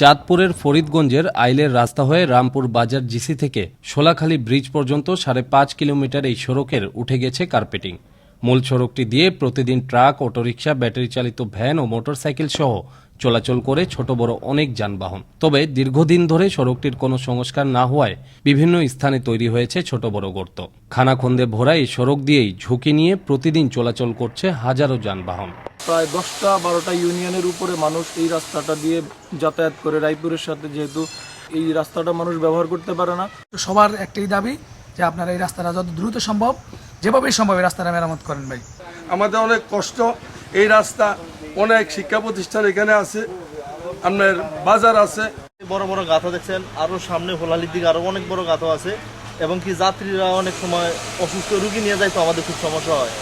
চাঁদপুরের ফরিদগঞ্জের আইলের রাস্তা হয়ে রামপুর বাজার জিসি থেকে শোলাখালী ব্রিজ পর্যন্ত সাড়ে পাঁচ কিলোমিটার এই সড়কের উঠে গেছে কার্পেটিং। মূল সড়কটি দিয়ে প্রতিদিন ট্রাক, অটোরিকশা ব্যাটারি চালিত ভ্যান ও মোটরসাইকেল সহ চলাচল করে ছোট বড় অনেক যানবাহন। তবে দীর্ঘদিন ধরে সড়কটির কোনো সংস্কার না হওয়ায় বিভিন্ন স্থানে তৈরি হয়েছে ছোট বড় গর্ত। খানাখন্দে ভরা এই সড়ক দিয়েই ঝুঁকি নিয়ে প্রতিদিন চলাচল করছে হাজারো যানবাহন। প্রায় দশটা বারোটা ইউনিয়নের উপরে মানুষ এই রাস্তাটা দিয়ে যাতায়াত করে। রায়পুরের সাথে যেহেতু এই রাস্তাটা মানুষ ব্যবহার করতে পারে না। তো সবার একটাই দাবি যে আপনারা এই রাস্তাটা যত দ্রুত সম্ভব যেভাবেই সম্ভব এই রাস্তাটা মেরামত করেন ভাই। আমাদের অনেক কষ্ট। এই রাস্তা অনেক শিক্ষা প্রতিষ্ঠান এখানে আছে আপনার বাজার আছে। বড় বড় গাথা দেখছেন আরও সামনে হোলালির দিকে আরও অনেক বড় গাথা আছে এবং কি যাত্রীরা অনেক সময় অসুস্থ রুগী নিয়ে যায় তো আমাদের খুব সমস্যা হয়।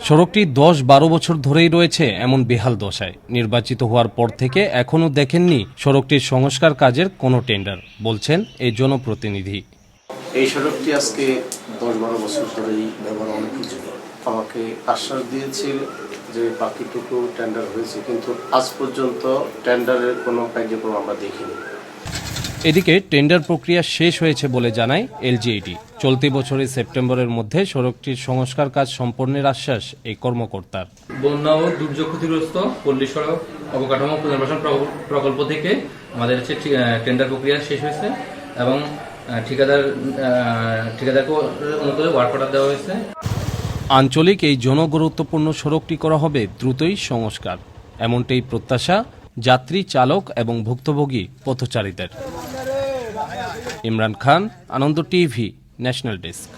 সড়কটি দশ বারো বছর ধরেই রয়েছে এমন বেহাল দশায়। নির্বাচিত হওয়ার পর থেকে এখনও দেখেননি সড়কটির সংস্কার কাজের কোনো টেন্ডার, বলছেন এই জনপ্রতিনিধি। এই সড়কটি আজকে দশ বারো বছর ধরেই ব্যবহার অনেক উপযোগী আমাকে আশ্বাস দিয়েছিল যে বাকিটুকু টেন্ডার হয়েছে, কিন্তু আজ পর্যন্ত টেন্ডারের কোনো কার্যক্রম আমরা দেখিনি। এদিকে টেন্ডার প্রক্রিয়া শেষ হয়েছে বলে জানায় এলজিইডি চলতি বছরের সেপ্টেম্বরের মধ্যে সড়কটির সংস্কার কাজ সম্পন্নের আশ্বাস এই কর্মকর্তার। বন্যা ও দুর্যোগ ক্ষতিগ্রস্ত পল্লী সড়ক অবকাঠামো পুনর্বাসন প্রকল্প থেকে আমাদের হচ্ছে টেন্ডার প্রক্রিয়া শেষ হয়েছে এবং ঠিকাদার ঠিকাদারকে অনুকূলে ওয়ার্ক অর্ডার দেওয়া হয়েছে। আঞ্চলিক এই জনগুরুত্বপূর্ণ সড়কটি করা হবে দ্রুতই সংস্কার। এমনটাই প্রত্যাশা যাত্রী চালক এবং ভুক্তভোগী পথচারীদের। Imran Khan Ananda TV national desk.